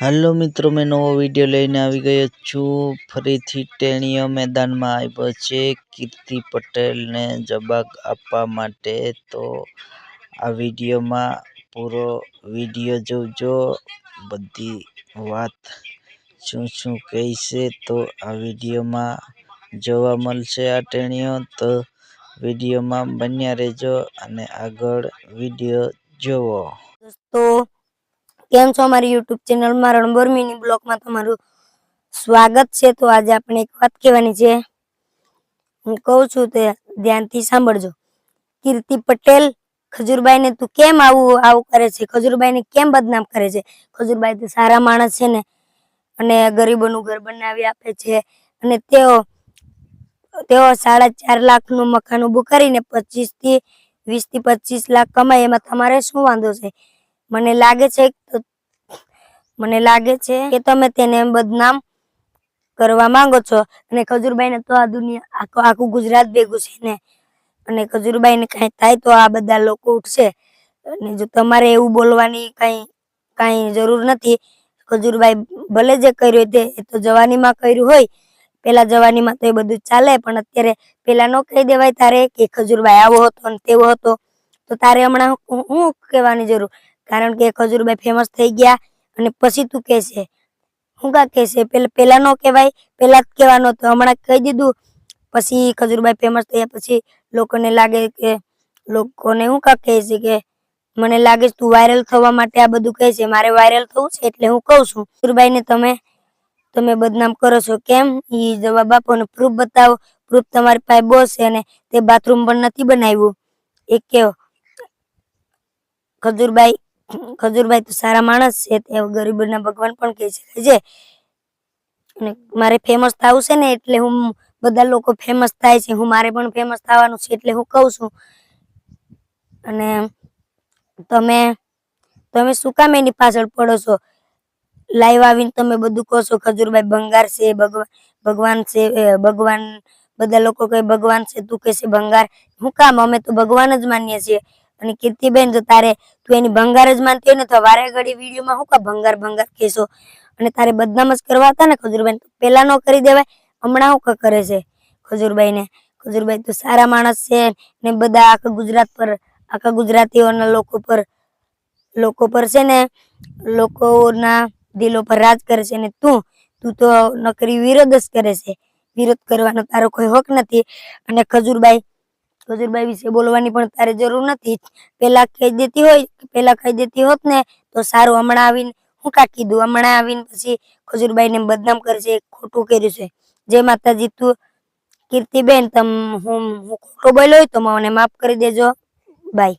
હાલો મિત્રો, મેં નવો વીડિયો લઈને આવી ગયો છું. ફરીથી ટેણીઓ મેદાનમાં આવ્યો છે. કીર્તિ પટેલને જવાબ આપવા માટે તો આ વિડીયોમાં પૂરો વીડિયો જોજો. બધી વાત શું શું કહેશે તો આ વિડીયોમાં જોવા મળશે આ ટેણીઓ. તો વિડીયોમાં બન્યા રહેજો અને આગળ વીડિયો જોવો. દોસ્તો કેમ છો અમારી યુટ્યુબ ચેનલમાં રણબોર મિની બ્લોગમાં તમારું સ્વાગત છે. તો આજે આપણે એક વાત કહેવાની છે. હું કહું છું તે ધ્યાનથી સાંભળજો. કીર્તિ પટેલ ખજૂરબાઈને તું કેમ આવું આવું કરે છે? ખજૂરબાઈને કેમ બદનામ કરે છે? ખજૂરબાઈ તો સારા માણસ છે ને, અને ગરીબોનું ઘર બનાવી આપે છે. અને તેઓ તેઓ સાડા ચાર લાખનું મકાન ઊભું કરીને પચીસથી વીસથી પચીસ લાખ કમાય. એમાં તમારે શું વાંધો છે? મને લાગે છે મને લાગે છે કે તમે તેને બદનામ કરવા માંગો છો. અને ખજૂરબાઈને તો આ દુનિયા આખો આખું ગુજરાત ભેગું છે ને. અને ખજૂરબાઈને કઈ થાય તો આ બધા લોકો ઉઠશે. અને જો તમારે એવું બોલવાની કઈ કઈ જરૂર નથી. ખજૂરબાઈ ભલે જે કર્યું તે, એ તો જવાનીમાં કર્યું હોય. પેલા જવાનીમાં તો એ બધું ચાલે, પણ અત્યારે પેલા નો કહી દેવાય તારે કે ખજુરભાઈ આવો હતો અને તેવો હતો. તો તારે હમણાં હું હું કહેવાની જરૂર? કારણ કે ખજૂરબાઈ ફેમસ થઈ ગયા અને પછી તું કહેશે. હું કા કહેશે? પેલા પેલા નો કહેવાય, પેલા જ કહેવાનો તો હમણાં કહી દીધું. પછી ખજૂરબાઈ ફેમસ થયા પછી લોકોને લાગે કે, લોકોને હું કા કહે છે કે, મને લાગે છે તું વાયરલ થવા માટે આ બધું કહે છે. મારે વાયરલ થવું છે એટલે હું કહું છું. ખજૂરબાઈને તમે તમે બદનામ કરો છો કેમ? એ જવાબ આપો અને પ્રૂફ બતાવો. પ્રૂફ તમારી પાસે બહુ છે અને તે બાથરૂમ પણ નથી બનાવ્યું. એ કહો ખજૂરબાઈ ખજૂરબાઈ તો સારા માણસ છે, તે ગરીબોના ભગવાન પણ કહી શકે છે અને મારે ફેમસ થવું છે ને એટલે હું બધા લોકો ફેમસ થાય છે, હું મારે પણ ફેમસ થવાનું છે એટલે હું કહું છું. અને તમે તમે શું કામ એની પાછળ પડો છો? લાઈવ આવીને તમે બધું કહો છો, ખજૂરભાઈ ભંગાર છે, ભગવાન ભગવાન છે ભગવાન, બધા લોકો કહે ભગવાન છે, તું કહે છે ભંગાર. હું કામ, અમે તો ભગવાન જ માનીએ છીએ. અને કીર્તિબેન, જો તારે તું એની ભંગાર જ માનતી હોય ને, તો વારે ઘડી વિડીયોમાં હું કા ભંગાર ભંગાર કહેશો? અને તારે બદનામ જ કરવા હતા ને ખજૂરભાઈ પેલા નો કરી દેવાય, હમણાં હું કરે છે ખજૂરભાઈ ને ખજૂરભાઈ તો સારા માણસ છે ને બધા આખા ગુજરાત પર, આખા ગુજરાતીઓના લોકો પર લોકો પર છે ને, લોકોના દિલો પર રાજ કરે છે ને તું તું તો નકરી વિરોધ જ કરે છે. વિરોધ કરવાનો તારો કોઈ હક નથી. અને ખજૂરબાઈ ખજૂરબાઈ વિશે બોલવાની પણ તારે જરૂર નથી. પેલા કહી દેતી હોય પેલા કહી દેતી હોત ને, તો સારું હમણાં આવીને, હું કા કીધું? હમણાં આવીને પછી ખજુરભાઈને બદનામ કરશે ખોટું કર્યું છે. જય માતાજી, તું કીર્તિબેન, તમ હું હું ખોટું બોલ્યો હોય તો મને માફ કરી દેજો. બાય.